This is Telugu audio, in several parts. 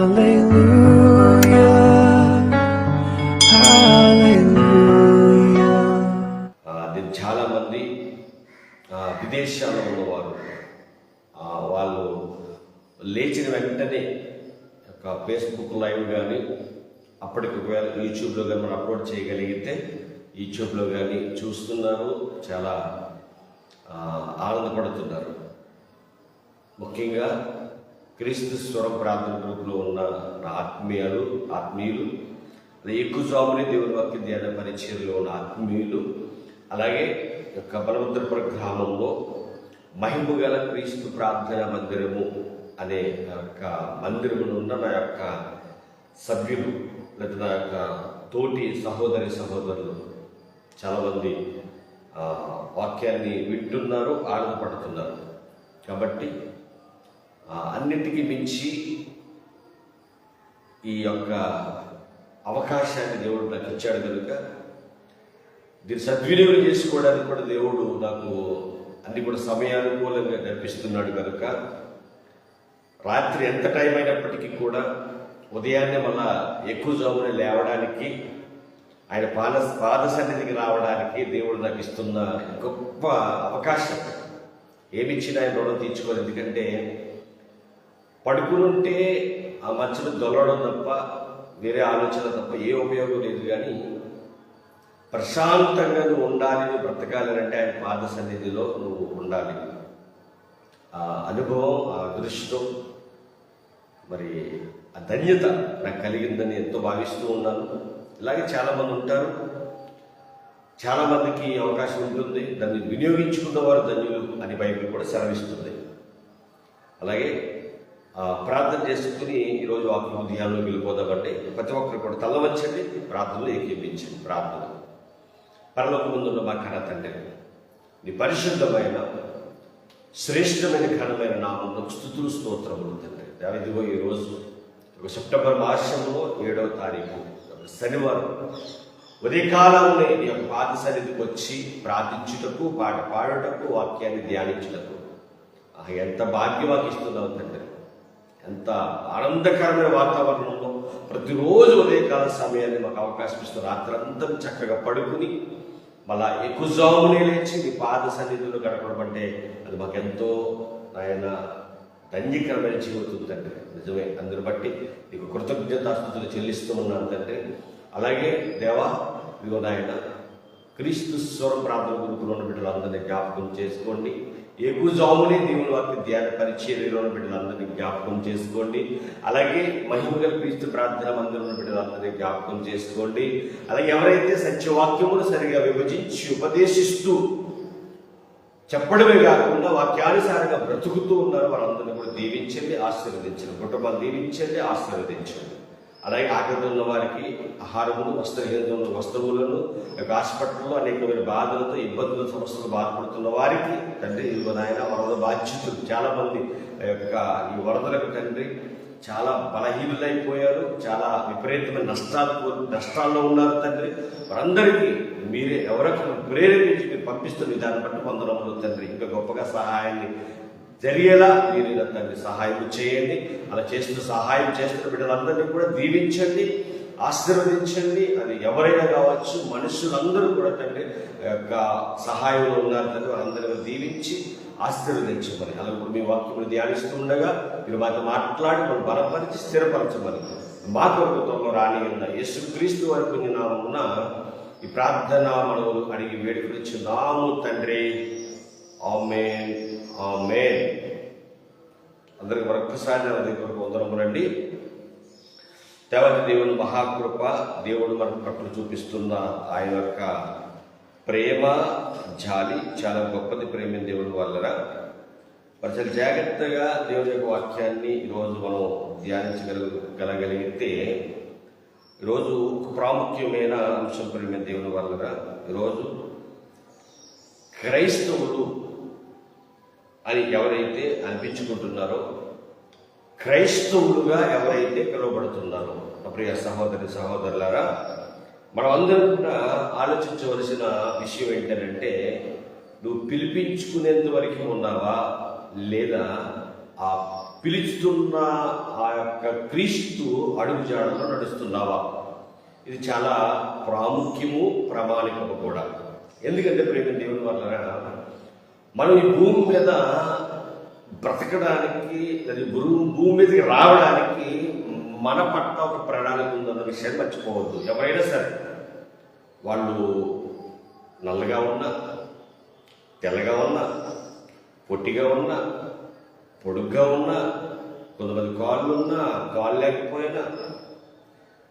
Hallelujah. చాలామంది విదేశాల్లో ఉన్నవారు వాళ్ళు లేచిన వెంటనే ఒక ఫేస్బుక్ లైవ్ కానీ అప్పటికి ఒకవేళ యూట్యూబ్లో కానీ మనం అప్లోడ్ చేయగలిగితే యూట్యూబ్లో కానీ చూస్తున్నారు చాలా ఆనందపడుతున్నారు ముఖ్యంగా క్రీస్తు స్వరం ప్రార్థన గ్రూప్లో ఉన్న నా ఆత్మీయులు ఆత్మీయులు అదే ఎక్కువ జాబుని దేవుని భక్తి ధ్యాన పరిచయంలో ఉన్న ఆత్మీయులు అలాగే ఈ యొక్క గ్రామంలో మహిమ గల క్రీస్తు ప్రార్థన మందిరము అనే యొక్క మందిరమును ఉన్న నా యొక్క సభ్యులు లేదా నా యొక్క తోటి సహోదరి సహోదరులు చాలామంది వాక్యాన్ని వింటున్నారు ఆనందపడుతున్నారు. కాబట్టి అన్నిటికీ మించి ఈ యొక్క అవకాశాన్ని దేవుడు నాకు ఇచ్చాడు కనుక దీన్ని సద్వినియోగం చేసుకోవడానికి కూడా దేవుడు నాకు అన్ని కూడా సమయానుకూలంగా నడిపిస్తున్నాడు కనుక రాత్రి ఎంత టైం అయినప్పటికీ కూడా ఉదయాన్నే మళ్ళా ఎక్కువ జామున లేవడానికి ఆయన పాద పాద సన్నిధికి రావడానికి దేవుడు నాకు ఇస్తున్న గొప్ప అవకాశం. ఏమిచ్చినా ఆయన రుణం తీర్చుకోవాలి. ఎందుకంటే పడుకునుంటే ఆ మచ్చలు దొలవడం తప్ప వేరే ఆలోచన తప్ప ఏ ఉపయోగం లేదు కానీ ప్రశాంతంగా నువ్వు ఉండాలి నువ్వు బ్రతకాలి అంటే ఆయన పాద సన్నిధిలో నువ్వు ఉండాలి. ఆ అనుభవం ఆ అదృష్టం మరి ఆ ధన్యత నాకు కలిగిందని ఎంతో భావిస్తూ ఉన్నాను. ఇలాగే చాలామంది ఉంటారు. చాలామందికి అవకాశం ఉంటుంది. దాన్ని వినియోగించుకున్న వారు ధన్యులు అని బైబిల్ కూడా సెలవిస్తుంది. అలాగే ప్రార్థన చేసుకుని ఈరోజు వాక్యం ధ్యానంలోకి వెళ్ళిపోదామంటే ప్రతి ఒక్కరు కూడా తల్లవంచండి ప్రార్థనలు ఏకీపించండి ప్రార్థన. పరలోక ముందున్న మా కన్న తండ్రి నీ పరిశుద్ధమైన శ్రేష్టమైన ఘనమైన నామంలో స్థుతులు స్తోత్రములు తండ్రి. ఇదిగో ఈరోజు సెప్టెంబర్ మాసంలో ఏడవ తారీఖు శనివారం. ఉదయకాలంలో నీ యొక్క పాద సన్నిధికి వచ్చి ప్రార్థించుటకు పాట పాడుటకు వాక్యాన్ని ధ్యానించుటకు. ఎంత భాగ్యవాకి ఇస్తున్నావు తండ్రి. ఎంత ఆనందకరమైన వాతావరణంలో ప్రతిరోజు ఉదయకాల సమయాన్ని మాకు అవకాశం ఇస్తున్న రాత్రంతా చక్కగా పడుకుని మళ్ళా ఎక్కువజామునే లేచి నీ పాద సన్నిధిలో గడపడం అంటే అది మాకెంతో ఆయన ధన్యకరమైన జీవితం తండ్రి. నిజమే అందరు బట్టి నీకు కృతజ్ఞతాస్థుతులు చెల్లిస్తూ ఉన్నాను తండ్రి. అలాగే దేవా ఇదిగో నాయన క్రీస్తు స్వర ప్రార్థన గురుకులు ఉన్న బిడ్డలందరినీ జ్ఞాపకం చేసుకోండి. ఎగుజాముని దేవుని వారికి ధ్యాన పరిచర్యలో బిడ్డలందరినీ జ్ఞాపకం చేసుకోండి. అలాగే మహిమగల క్రీస్తు ప్రార్థన మందిరంలో బిడ్డలందరినీ జ్ఞాపకం చేసుకోండి. అలాగే ఎవరైతే సత్యవాక్యమును సరిగా విభజించి ఉపదేశిస్తూ చెప్పడమే కాకుండా వాక్యానుసారంగా బ్రతుకుతూ ఉన్నారు వాళ్ళందరినీ కూడా దీవించండి ఆశీర్వదించండి. కుటుంబాలు దీవించండి ఆశీర్వదించండి. అలాగే ఆకలి ఉన్న వారికి ఆహారములు వస్త్రహీనతలు వస్తువులను యొక్క హాస్పిటల్లో అనేకమైన బాధలతో ఇబ్బందుల సమస్యలు బాధపడుతున్న వారికి తండ్రి ఇదిగో నాయన వరద బాధ్యతలు చాలా మంది ఆ యొక్క ఈ వరదలకు తండ్రి చాలా బలహీనులైపోయారు చాలా విపరీతమైన నష్టాలు నష్టాల్లో ఉన్నారు తండ్రి. వారందరికీ మీరే ఎవరికి ప్రేరేపించి మీరు పంపిస్తున్న విధానం బట్టి వందనములు తండ్రి. ఇంకా గొప్పగా సహాయాన్ని జరిగేలా మీరు నా తండ్రి సహాయం చేయండి. అలా చేస్తున్న సహాయం చేస్తున్న బిడ్డలందరినీ కూడా దీవించండి ఆశీర్వదించండి. అది ఎవరైనా కావచ్చు మనుషులందరూ కూడా తండ్రి యొక్క సహాయంలో ఉన్నారు తండ్రి వారందరినీ దీవించి ఆశీర్వదించమని. అలా ఇప్పుడు మీ వాక్యం ధ్యానిస్తూ ఉండగా మీరు మాతో మాట్లాడి మనం బలపరిచి స్థిరపరచమని. మా కొరకు త్వరలో రాని ఉన్న యేసుక్రీస్తు వరకు నామున్న ఈ ప్రార్థనా మనవులు అడిగి వేడుకలిచ్చి నాము తండ్రి. Amen amen. అందరికి మరొకసారి నా దగ్గర వందరములండి దేవతి దేవుని మహాకృప దేవుడు మనకు పట్ల చూపిస్తున్న ఆయన యొక్క ప్రేమ జాలి చాలా గొప్పది ప్రేమ దేవుని వల్లరా మరి చాలా జాగ్రత్తగా దేవుని యొక్క వాక్యాన్ని ఈరోజు మనం ధ్యానించగలగలిగితే ఈరోజు ఒక ప్రాముఖ్యమైన అంశం ప్రేమ దేవుని వల్లరా ఈరోజు క్రైస్తవులు అని ఎవరైతే అనిపించుకుంటున్నారో క్రైస్తవులుగా ఎవరైతే పిలువబడుతున్నారో ప్రియ సహోదరి సహోదరులారా మనం అందరం కూడా ఆలోచించవలసిన విషయం ఏంటంటే నువ్వు పిలిపించుకునేంత వరకు ఉన్నావా లేదా ఆ పిలుస్తున్న ఆ యొక్క క్రీస్తు అడుగుజాడలో నడుస్తున్నావా? ఇది చాలా ప్రాముఖ్యము ప్రామాణికము కూడా. ఎందుకంటే ప్రేమ దేవుని వల్ల మనం ఈ భూమి మీద బ్రతకడానికి అది భూ- భూమి మీదకి రావడానికి మన పట్ల ఒక ప్రణాళిక ఉందన్న విషయాన్ని మర్చిపోవద్దు. ఎవరైనా సరే వాళ్ళు నల్లగా ఉన్నా తెల్లగా ఉన్నా పొట్టిగా ఉన్నా పొడుగ్గా ఉన్నా కొంతమంది కాళ్ళు ఉన్నా కాళ్ళు లేకపోయినా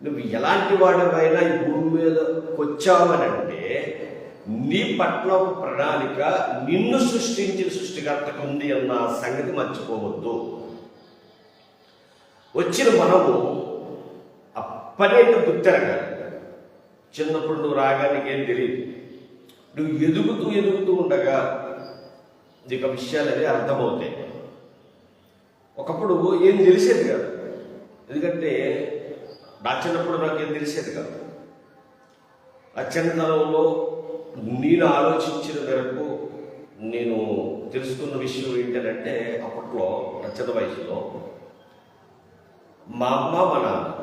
నువ్వు ఎలాంటి వాడివైనా ఈ భూమి మీదకి వచ్చావనంటే నీ పట్ల ఒక ప్రణాళిక నిన్ను సృష్టించిన సృష్టికర్తకు ఉంది అన్న సంగతి మర్చిపోవద్దు. వచ్చిన మనము అప్పనేట గుర్తెరగాలి చిన్నప్పుడు నువ్వు రాగానికేం తెలియదు నువ్వు ఎదుగుతూ ఎదుగుతూ ఉండగా నీకు విషయాలు అవి అర్థమవుతాయి. ఒకప్పుడు ఏం తెలిసేది కాదు. ఎందుకంటే నా చిన్నప్పుడు నాకు ఏం తెలిసేది కాదు. ఆ చిన్నతనంలో నేను ఆలోచించిన మేరకు నేను తెలుసుకున్న విషయం ఏంటంటే అప్పట్లో నా చిన్న వయసులో మా అమ్మ మా నాన్న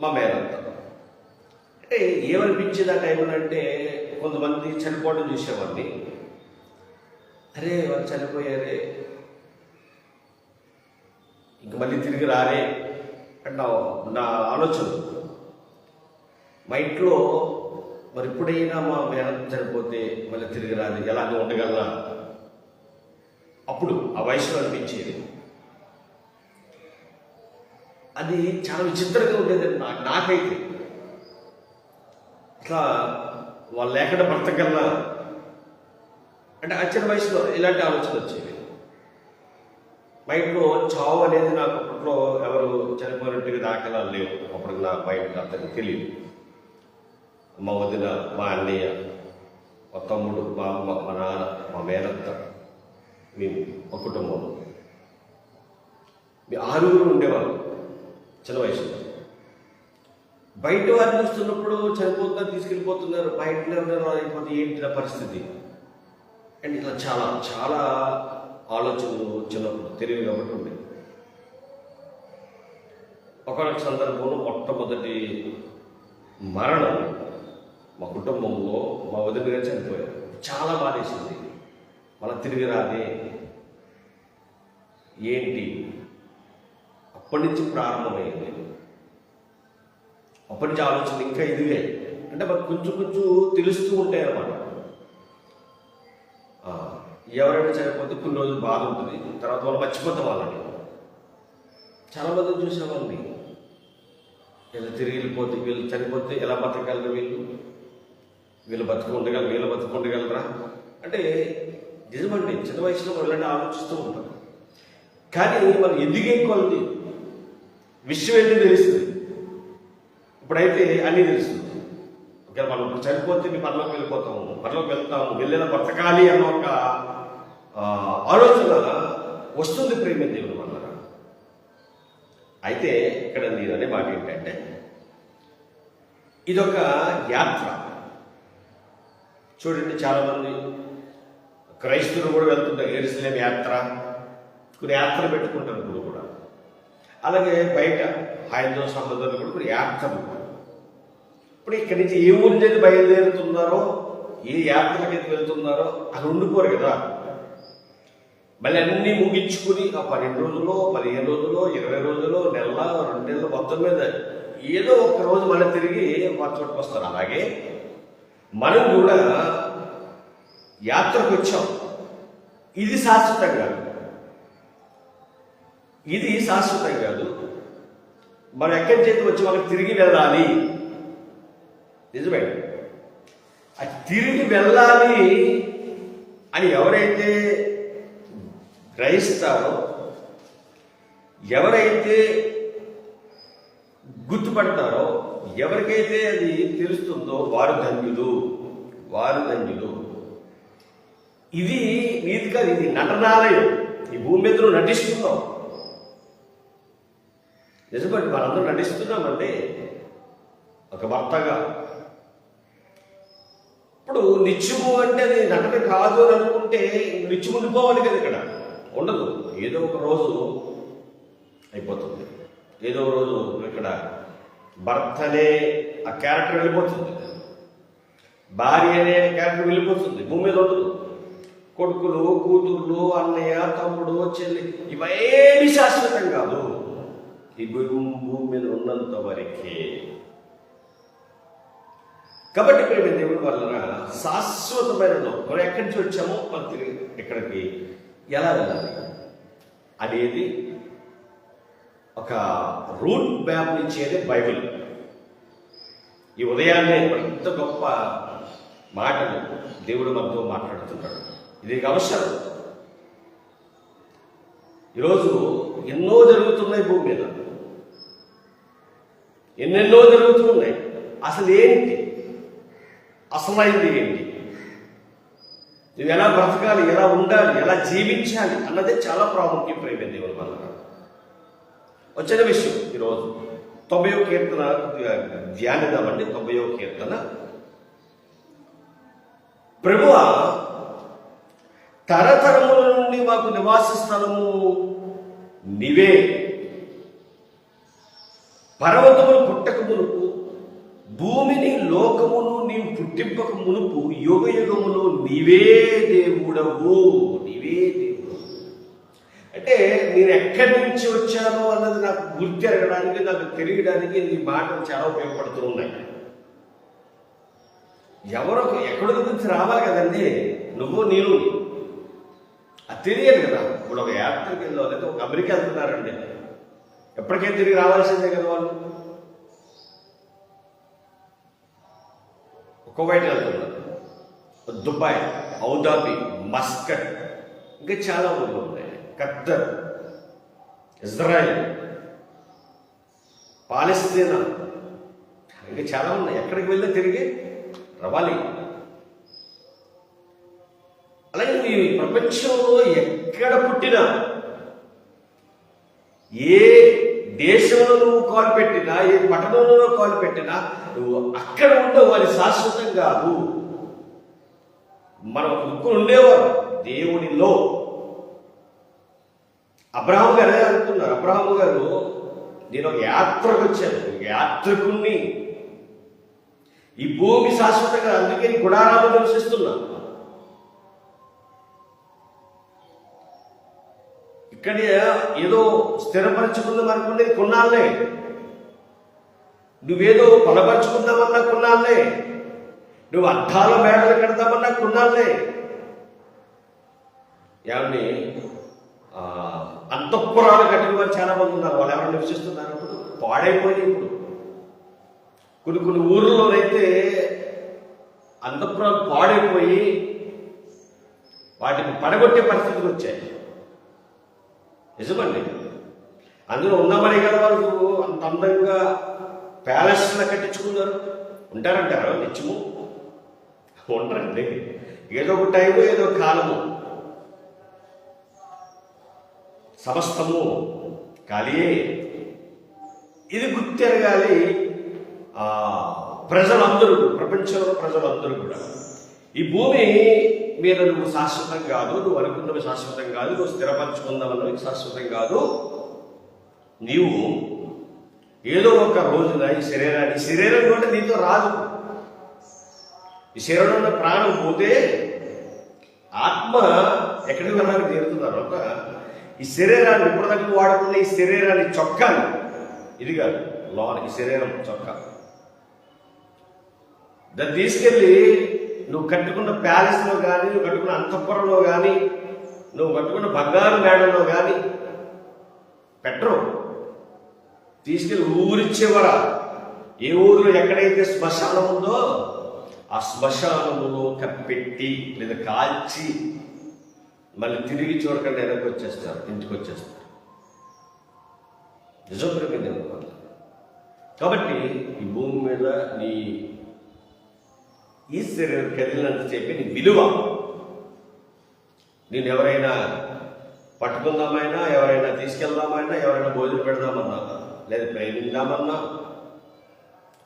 మా మేనంత అంటే ఏమనిపించేది ఆ టైంలో అంటే కొంతమంది చనిపోవడం చూసేవాడిని. అరే వాళ్ళు చనిపోయారే. ఇంక మళ్ళీ తిరిగి రారే అంటే నా ఆలోచన. మా ఇంట్లో మరి ఎప్పుడైనా మా మేనత్త చనిపోతే మళ్ళీ తిరిగి రాదు. ఎలాగ ఉండగలరా? అప్పుడు ఆ వయసులో అనిపించేది. అది చాలా విచిత్రంగా ఉండేది నాకు నాకైతే. ఇట్లా వాళ్ళు లేకుండా బ్రతకల్లా అంటే ఆ చిన్న వయసులో ఇలాంటి ఆలోచన వచ్చేది మా చావు అనేది నాకు అప్పట్లో ఎవరు చనిపోయినట్టుగా దాఖలా లేవు. అప్పుడు నా బయట అతనికి తెలియదు. మా వదిన మా అన్నయ్య మా తమ్ముడు మా అమ్మ మా నాన్న మా మేనత్త మేము ఒక కుటుంబం. మీ ఆరుగురు ఉండేవాళ్ళు చిన్న వయసులో. బయట వారిని చూస్తున్నప్పుడు చనిపోతున్నారు తీసుకెళ్ళిపోతున్నారు బయట ఎవరైనా అయిపోతే ఏంటి నా పరిస్థితి? అండ్ ఇట్లా చాలా చాలా ఆలోచనలు చిన్నప్పుడు తెలివి కాబట్టి ఉండే ఒకనొక సందర్భంలో మొట్టమొదటి మరణం మా కుటుంబంలో మా వదిన గారు చనిపోయారు చాలా బాధేసింది. మళ్ళీ తిరిగి రాదే. ఏంటి? అప్పటి నుంచి ప్రారంభమైంది. అప్పటి నుంచి ఆలోచన ఇంకా ఇదిగాయి అంటే మాకు కొంచెం కొంచెం తెలుస్తూ ఉంటాయి అన్నమాట. ఎవరైనా చనిపోతే కొన్ని రోజులు బాధ ఉంటుంది. తర్వాత వాళ్ళు మర్చిపోతాం వాళ్ళని. చాలా మంది చూసేవాళ్ళని ఇలా తిరిగి వెళ్ళిపోతే వీళ్ళు చనిపోతే ఎలా బతకాలి వీళ్ళు? వీళ్ళు బతుకు ఉండగలరు వీళ్ళు బతుకు ఉండగలరా అంటే నిజమండి చిన్న వయసులో మనం ఆలోచిస్తూ ఉంటారు కానీ మనం ఎదిగే కొలది? విషయం ఏంటి తెలుస్తుంది. ఇప్పుడైతే అన్నీ తెలుస్తుంది. ఓకే మనం ఇప్పుడు చనిపోతే మీ పనిలోకి వెళ్ళిపోతాము పనిలోకి వెళ్తాము వెళ్ళిన బ్రతకాలి అన్న ఒక ఆలోచన వస్తుంది ప్రేమ దేవుని వల్ల అయితే ఇక్కడ నేను అనే మాట ఏంటంటే ఇదొక యాత్ర. చూడండి చాలామంది. క్రైస్తవులు కూడా వెళ్తుంటారు ఎరుసలేం యాత్ర. కొన్ని యాత్ర పెట్టుకుంటారు ఇప్పుడు కూడా. అలాగే బయట హైందవ సంబంధాలు కూడా కొన్ని యాత్రలు. ఇప్పుడు ఇక్కడి నుంచి ఏ ఊరి నుంచి బయలుదేరుతున్నారో ఏ యాత్రలకి అయితే వెళ్తున్నారో అది ఉండిపోరు కదా. మళ్ళీ అన్నీ ముగించుకుని ఆ పన్నెండు రోజుల్లో పదిహేను రోజుల్లో ఇరవై రోజులు నెల రెండు నెలలు మొత్తం మీద ఏదో ఒక రోజు మళ్ళీ తిరిగి మా చోటుకు వస్తారు. అలాగే మనం కూడా యాత్రకు వచ్చాం. ఇది శాశ్వతం కాదు. ఇది శాశ్వతం కాదు. మనం ఎక్కడి చేతి వచ్చి మనకు తిరిగి వెళ్ళాలి? నిజమే. అది తిరిగి వెళ్ళాలి అని ఎవరైతే గ్రహిస్తారో ఎవరైతే గుర్తుపడతారో ఎవరికైతే అది తెలుస్తుందో వారు ధన్యులు వారు ధన్యులు ఇది నీది కాదు ఇది నటనాలయం. ఈ భూమి మీద నటిస్తున్నాం నిజమండి మనందరూ నటిస్తున్నామంటే ఒక భర్తగా. ఇప్పుడు నిత్యము అంటే అది నటన కాదు అని అనుకుంటే నిత్యం ఉండిపోవాలి కదా ఇక్కడ. ఉండదు. ఏదో ఒక రోజు అయిపోతుంది. ఏదో ఒక రోజు ఇక్కడ భర్త అనే ఆ క్యారెక్టర్ వెళ్ళిపోతుంది. భార్య అనే క్యారెక్టర్ వెళ్ళిపోతుంది. భూమి మీద ఉండదు. కొడుకులు కూతుర్లు అన్నయ్య తమ్ముడు చెల్లి ఇవేమి శాశ్వతం కాదు. ఈ భూమి భూమి మీద ఉన్నంత వరకే. కాబట్టి ప్రేమ దేవుడి వలన శాశ్వతమైన మనం ఎక్కడి నుంచి వచ్చామో మనం తిరిగి ఇక్కడికి ఎలా వెళ్ళాలి? అనేది ఒక రూట్ మ్యాప్ ఇచ్చేది బైబిల్. ఈ ఉదయాన్నే ఇంత గొప్ప మాటలు దేవుడు మనతో మాట్లాడుతున్నాడు. ఇది అవసరం. ఈరోజు ఎన్నో జరుగుతున్నాయి భూమి మీద. ఎన్నెన్నో జరుగుతున్నాయి. అసలు ఏంటి? అసలైంది ఏంటి? నువ్వు ఎలా బ్రతకాలి? ఎలా ఉండాలి? ఎలా జీవించాలి? అన్నదే చాలా ప్రాముఖ్యం ప్రేమ దేవుని వచ్చిన విషయం ఈరోజు. తొంభయో కీర్తన ధ్యానిద్దామండి తొంభయో కీర్తన. ప్రభువ తరతరముల నుండి మాకు నివాస స్థలము నీవే. పర్వతములు పుట్టక మునుపు భూమిని లోకమును నీవు పుట్టింపక మునుపు యుగ యుగములో నీవే దేవుడవు నీవే దేవుడు అంటే నేను ఎక్కడి నుంచి వచ్చానో అన్నది నాకు గుర్తు ఎరగడానికి నాకు తెలియడానికి ఈ మాటలు చాలా ఉపయోగపడుతూ ఉన్నాయి. ఎవరో ఎక్కడి నుంచి రావాలి కదండి. నువ్వు నేను. అది తెలియదు కదా. ఇప్పుడు ఒక యాత్రకి వెళ్ళో లేదా ఒక అమెరికా వెళ్తున్నారండి. ఎప్పటికైనా తిరిగి రావాల్సిందే కదా వాళ్ళు. కువైట్ వెళ్తున్నారు దుబాయ్ ఔదాబి మస్కట్. ఇంకా చాలా ఊళ్ళు ఉన్నాయి. ఖద్దర్ ఇజ్రాయెల్ పాలస్తీనా. ఇంకా చాలా ఉన్నాయి. ఎక్కడికి వెళ్ళినా తిరిగి రవాలి అలాగే నీ ప్రపంచంలో ఎక్కడ పుట్టినా ఏ దేశంలో నువ్వు కాలు పెట్టినా ఏ పట్టణంలో కాలు పెట్టినా నువ్వు అక్కడ ఉండవు. అది శాశ్వతం కాదు. మనం ఒక ముగ్గురు ఉండేవారు. దేవునిలో. అబ్రహాం గారే అనుకున్నారు. అబ్రహాం గారు నేను ఒక యాత్రకు వచ్చాను. ఒక యాత్రికుణ్ణి. ఈ భూమి శాశ్వతంగా అందుకే నీ గుడారాలు నివసిస్తున్నా ఇక్కడ ఏదో స్థిరపరచుకుందాం అనుకునేది కొన్నాళ్ళే. నువ్వేదో బలపరుచుకుందామన్నా కొన్నాళ్ళే. నువ్వు అర్థాల మేడలు కడదామన్నా కొన్నాళ్ళే. ఏమని ఆ, అంతఃపురాలు కట్టిన వారు చాలా మంది ఉన్నారు. వాళ్ళు ఎవరు నివసిస్తున్నారు ఇప్పుడు? పాడైపోయింది ఇప్పుడు. కొన్ని కొన్ని అయితే అంతఃపురాలు పాడైపోయి వాటిని పడగొట్టే పరిస్థితులు వచ్చాయి. నిజమండి. అందులో ఉన్నామని కదా వాళ్ళు అంత అందంగా ప్యాలెస్లో కట్టించుకున్నారు. ఉంటారంటారు? నిత్యము? ఉండరండి ఏదో ఒక టైము ఏదో కాలము. సమస్తము ఖాళీయే ఇది గుర్తెరగాలి ప్రజలందరూ ప్రపంచంలో ప్రజలందరూ కూడా. ఈ భూమి మీద నువ్వు శాశ్వతం కాదు నువ్వు అనుకున్నవి శాశ్వతం కాదు నువ్వు స్థిరపరచుకుందామన్నవి శాశ్వతం కాదు. నీవు ఏదో ఒక రోజున ఈ శరీరాన్ని శరీరం కూడా నీతో రాదు. ఈ శరీరంలో ఉన్న ప్రాణం పోతే ఆత్మ ఎక్కడికి వెళ్ళడానికి తీరుతున్నారు ఒక ఈ శరీరాన్ని ఇప్పటిదాకా వాడుకున్న ఈ శరీరాన్ని చొక్కాను ఇది కాదు లోన ఈ శరీరం చొక్కా. దాన్ని తీసుకెళ్ళి నువ్వు కట్టుకున్న ప్యాలెస్లో కానీ నువ్వు కట్టుకున్న అంతఃపురంలో కానీ నువ్వు కట్టుకున్న బంగారు మేడలో కానీ పెట్టరు. తీసుకెళ్ళి ఊరిచ్చేవరా ఏ ఊరిలో ఎక్కడైతే శ్మశానం ఉందో ఆ శ్మశానములో కప్పెట్టి లేదా కాల్చి మళ్ళీ తిరిగి చూడకుండా వెనక్కి వచ్చేస్తారు ఇంటికి వచ్చేస్తారు. నిజం అనుకోవాలి కాబట్టి ఈ భూమి మీద నీ ఈ శరీరం కదిలినంత చెప్పి నీ విలువ. నేను ఎవరైనా పట్టుకుందామైనా ఎవరైనా తీసుకెళ్దామైనా ఎవరైనా భోజనం పెడదామన్నా లేదా ప్రేమిద్దామన్నా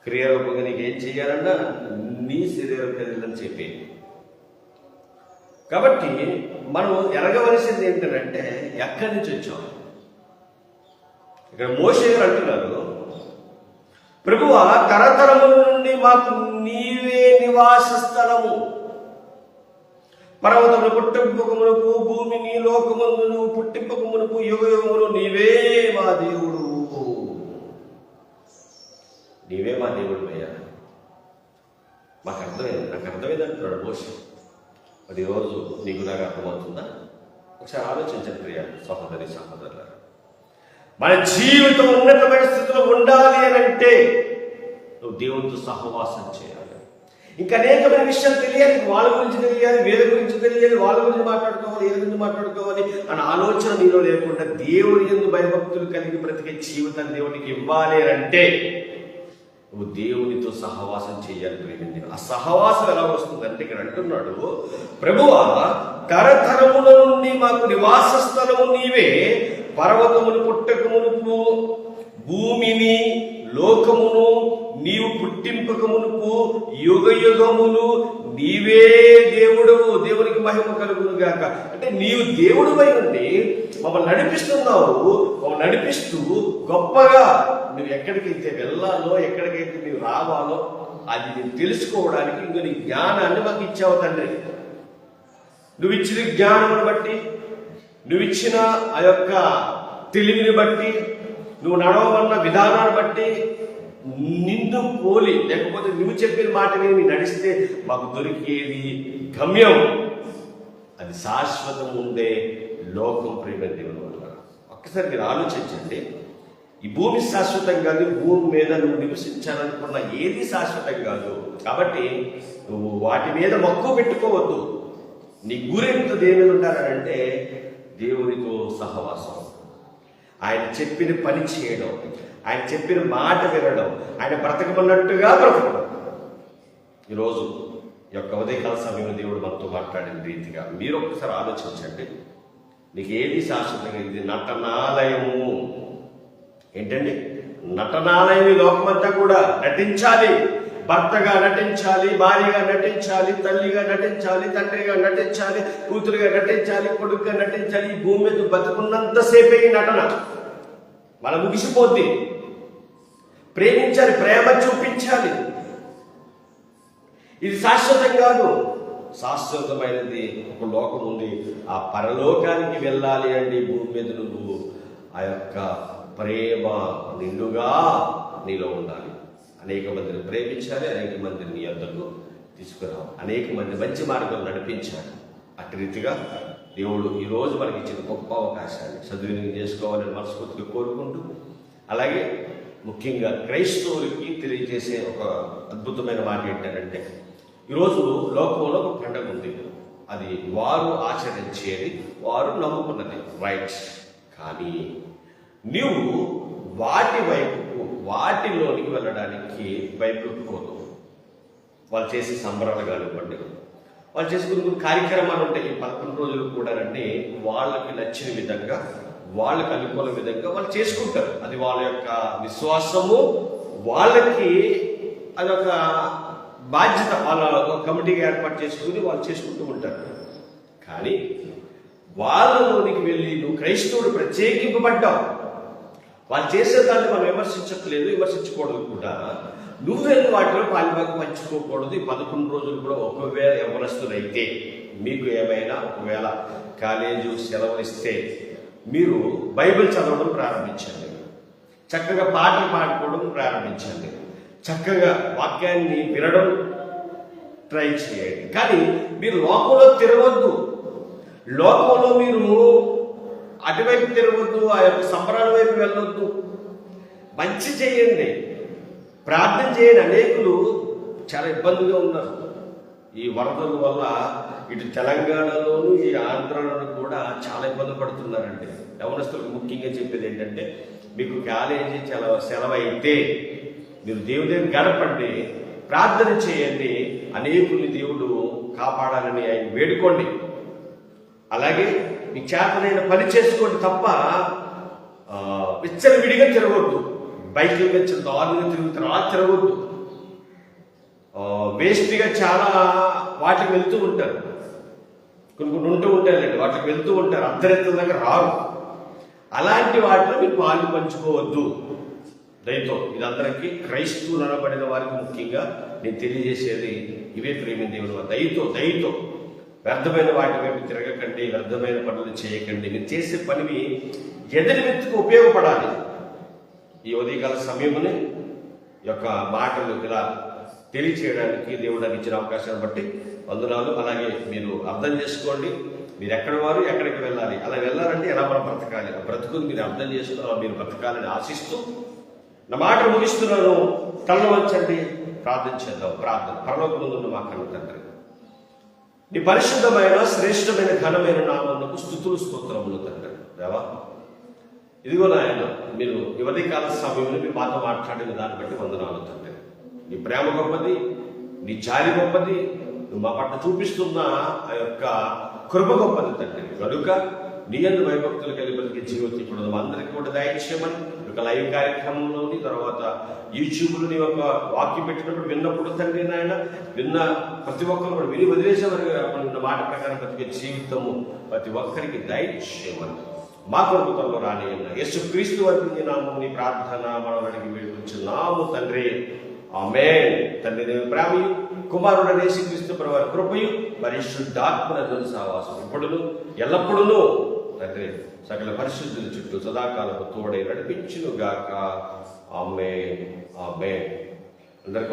క్రియారూపంగా నీకు ఏం చేయాలన్నా నీ శరీరం కదిలిందని చెప్పేది. కాబట్టి మనం ఎరగవలసింది ఏంటంటే ఎక్కడి నుంచి వచ్చాం? ఇక్కడ మోషే గారు అంటున్నారు ప్రభువ తరతరముల నుండి మాకు నీవే నివాస స్థలము. పర్వతములు పుట్టింపకమునకు భూమిని లోకమందును పుట్టింపకమునకు యుగ యుగములు నీవే మా దేవుడు. నీవే మా దేవుడు అయ్యా. మాకు అర్థమైంది నాకు అర్థమైంది అంటున్నాడు మోషే. అది రోజు నీకు నాకు అర్థమవుతుందా? ఒకసారి ఆలోచించండి ప్రియ సహోదరి సహోదరుల మన జీవితం ఉన్నతమైన స్థితిలో ఉండాలి అని అంటే నువ్వు దేవునితో సహవాసం చేయాలి. ఇంకా అనేకమైన విషయాలు తెలియాలి. వాళ్ళ గురించి తెలియాలి వీళ్ళ గురించి తెలియాలి వాళ్ళ గురించి మాట్లాడుకోవాలి వీళ్ళ గురించి మాట్లాడుకోవాలి అన్న ఆలోచన నీలో లేకుండా దేవుని ఎందు భయభక్తులు కలిగి బ్రతికే జీవితం దేవునికి ఇవ్వాలి అని అంటే నువ్వు దేవునితో సహవాసం చేయాలి ప్రేమింది ఆ సహవాసం ఎలా వస్తుందంటే ఇక్కడ అంటున్నాడు ప్రభువ తరతరముల నుండి మాకు నివాస స్థలము నీవే. పర్వతమును పుట్టకమునుపు భూమిని లోకమును నీవు పుట్టింపకమునుపు యుగ యుగములు నీవే దేవుడవు దేవునికి మహిమ కలుగును గాక. అంటే నీవు దేవుడువై ఉండి మమ్మల్ని నడిపిస్తున్నావు మమ్మల్ని నడిపిస్తూ గొప్పగా నువ్వు ఎక్కడికైతే వెళ్ళాలో ఎక్కడికైతే నీవు రావాలో అది నేను తెలుసుకోవడానికి ఇంకా నీ జ్ఞానాన్ని మాకు ఇచ్చావు తండ్రి. నువ్వు ఇచ్చిన జ్ఞానం బట్టి నువ్వు ఇచ్చిన ఆ యొక్క తెలివిని బట్టి నువ్వు నడవమన్న విధానాన్ని బట్టి నిన్ను పోలి లేకపోతే నువ్వు చెప్పిన మాట విని నడిస్తే మాకు దొరికేది గమ్యం. అది శాశ్వతం ఉండే లోకం ప్రేమ దేవుని వల్ల ఒక్కసారి మీరు ఆలోచించండి. ఈ భూమి శాశ్వతం కాదు భూమి మీద నువ్వు నివసించాలనుకున్న ఏది శాశ్వతం కాదు. కాబట్టి నువ్వు వాటి మీద మక్కువ పెట్టుకోవద్దు. నీ గురింత దేని మీద ఉంటారంటే దేవునితో సహవాసం. ఆయన చెప్పిన పని చేయడం ఆయన చెప్పిన మాట వినడం ఆయన బ్రతకమన్నట్టుగా బ్రతకడం ఈరోజు ఈ యొక్క ఉదయకాల సమయంలో దేవుడు మనతో మాట్లాడిన రీతిగా మీరు ఒక్కసారి ఆలోచించండి. నీకు ఏది శాశ్వతంగా ఇది నటనాలయము. ఏంటండి? నటనాలయం ఈ లోకమంతా కూడా నటించాలి. భర్తగా నటించాలి భార్యగా నటించాలి తల్లిగా నటించాలి తండ్రిగా నటించాలి కూతురుగా నటించాలి కొడుకుగా నటించాలి. ఈ భూమి మీద బతుకున్నంతసేపే ఈ నటన. మన ముగిసిపోద్ది. ప్రేమించాలి ప్రేమ చూపించాలి. ఇది శాశ్వతం కాదు. శాశ్వతమైనది ఒక లోకం ఉంది. ఆ పరలోకానికి వెళ్ళాలి అండి భూమి మీద నువ్వు. ఆ యొక్క ప్రేమ నిండుగా నీలో ఉండాలి. అనేక మందిని ప్రేమించాలి అనేక మందిని నీ యొద్దకు తీసుకురావాలి. అనేక మంది మంచి మార్గం నడిపించాలి. అటు రీతిగా దేవుడు ఈరోజు మనకి ఇచ్చిన గొప్ప అవకాశాన్ని సద్వినియోగం చేసుకోవాలని మనస్ఫూర్తిగా కోరుకుంటూ అలాగే ముఖ్యంగా క్రైస్తవులకి తెలియజేసే ఒక అద్భుతమైన మాట ఏంటంటే ఈరోజు లోకంలో ఒక పండుగ ఉంది. అది వారు ఆచరించేది వారు నమ్ముకున్నది రైట్. కానీ నీవు వాటి వైపుకు వాటిలోనికి వెళ్ళడానికి భయపెట్టుకోదు వాళ్ళు చేసే సంబరాలు కానివ్వండి వాళ్ళు చేసే కొన్ని కొన్ని కార్యక్రమాలు ఉంటాయి. ఈ పదకొండు రోజులు కూడా అంటే వాళ్ళకి నచ్చిన విధంగా వాళ్ళకి అనుకూల విధంగా వాళ్ళు చేసుకుంటారు. అది వాళ్ళ యొక్క విశ్వాసము వాళ్ళకి అదొక బాధ్యత వాళ్ళ కమిటీగా ఏర్పాటు చేసుకుని వాళ్ళు చేసుకుంటూ ఉంటారు. కానీ వాళ్ళలోనికి వెళ్ళి నువ్వు క్రైస్తవుడు ప్రత్యేకింపబడ్డావు. వాళ్ళు చేసే దాన్ని మనం విమర్శించట్లేదు విమర్శించకూడదు కూడా. నువ్వెళ్ళి వాటిలో పాలిబాగు పంచుకోకూడదు? ఈ పదకొండు రోజులు కూడా ఒకవేళ ఎవరస్తులైతే మీకు ఏమైనా ఒకవేళ కాలేజు సెలవులు ఇస్తే మీరు బైబిల్ చదవడం ప్రారంభించండి. చక్కగా పాటలు పాడుకోవడం ప్రారంభించండి. చక్కగా వాక్యాన్ని వినడం ట్రై చేయండి. కానీ మీరు లోకంలో తిరగద్దు. లోకంలో మీరు అటువైపు తిరగద్దు ఆ యొక్క సంబరాల వైపు వెళ్ళొద్దు. మంచి చేయండి. ప్రార్థన చేయని అనేకులు చాలా ఇబ్బందిగా ఉన్నారు. ఈ వరదల వల్ల ఇటు తెలంగాణలోను ఈ ఆంధ్రలోను కూడా చాలా ఇబ్బంది పడుతున్నారండి. యవనస్తులకు ముఖ్యంగా చెప్పేది ఏంటంటే మీకు కాలేజీ సెలవు సెలవైతే మీరు దేవుడి గడపండి ప్రార్థన చేయండి అనేకుల్ని దేవుడు కాపాడాలని ఆయన వేడుకోండి. అలాగే మీ చేతనైన పని చేసుకోండి తప్ప విచ్చలవిడిగా తిరగొద్దు. బైకుల మీద చాలా దారుణంగా తిరుగుతారు అలా తిరగొద్దు వేస్ట్గా చాలా వాటికి వెళ్తూ ఉంటారు. కొన్ని కొన్ని ఉంటూ ఉంటాయండి వాటికి వెళ్తూ ఉంటారు అర్ధరెత్తుల దగ్గర రావు అలాంటి వాటిలో మీరు పాలు పంచుకోవద్దు. దయతో ఇదందరికీ క్రైస్తవులు అనబడిన వారికి ముఖ్యంగా నేను తెలియజేసేది ఇవే ప్రేమ దేవుడు దయతో దయతో వ్యర్థమైన వాటి వైపు తిరగకండి వ్యర్థమైన పనులు చేయకండి. మీరు చేసే పనివి ఎదరి వ్యక్తికి ఉపయోగపడాలి. ఈ ఉదయకాల సమయముని యొక్క మాటలు ఇలా తెలియచేయడానికి దేవుడు నాకు ఇచ్చిన అవకాశాన్ని బట్టి వందనాలు. అలాగే మీరు అర్థం చేసుకోండి. మీరు ఎక్కడ వారు ఎక్కడికి వెళ్ళాలి అలా వెళ్ళాలంటే ఎలా మనం బ్రతకాలి? ఆ బ్రతుకుని మీరు అర్థం చేసుకుని మీరు బ్రతకాలని ఆశిస్తూ నా మాట ముగిస్తున్నాను. తలను వంచండి ప్రార్థన చేద్దాం. ప్రార్థన. పరలోకముందు మా కన్న తండ్రి. నీ పరిశుద్ధమైన శ్రేష్టమైన ఘనమైన నామందుకు స్థుతులు స్తోత్రములు తండ్రి. దేవా ఇదిగో నాయన మీరు యువతి కాల సమయంలో మీ మాతో మాట్లాడిన దాన్ని బట్టి వందనాలు తండ్రి. నీ ప్రేమ గొప్పది నీ జాలి గొప్పది నువ్వు మా పట్ల చూపిస్తున్న ఆ యొక్క కృప గొప్పది తండ్రి. కనుక నీ అందు భయభక్తులు కలిగి బతికే జీవితం ఇప్పుడు అందరికీ కూడా దయచేయమని ఒక లైవ్ కార్యక్రమంలోని తర్వాత యూట్యూబ్లో నీ ఒక వాక్యం పెట్టినప్పుడు విన్నప్పుడు తండ్రి నాయన విన్న ప్రతి ఒక్కరు కూడా విని వదిలేసే వారు ఉన్న మాట ప్రకారం బతికే జీవితము ప్రతి ఒక్కరికి దయచేయమని. మా కొడుకుతంలో రానియన్న యేసు క్రీస్తు వరకు నామని నీ ప్రార్థన మనవడికి అడిగి వేడుకుంటున్నాము తండ్రి. ఆమె తండ్రి దేవి ప్రేమయు కుమారుడు యేసు క్రీస్తు వారి కృపయు పరిశుద్ధాత్మల సావాసం. ఇప్పుడును ఎల్లప్పుడూ తండ్రి సకల పరిశుద్ధుల చుట్టూ సదాకాలపు తోడై నడిపించును గాక ఆమె ఆమె అందరికీ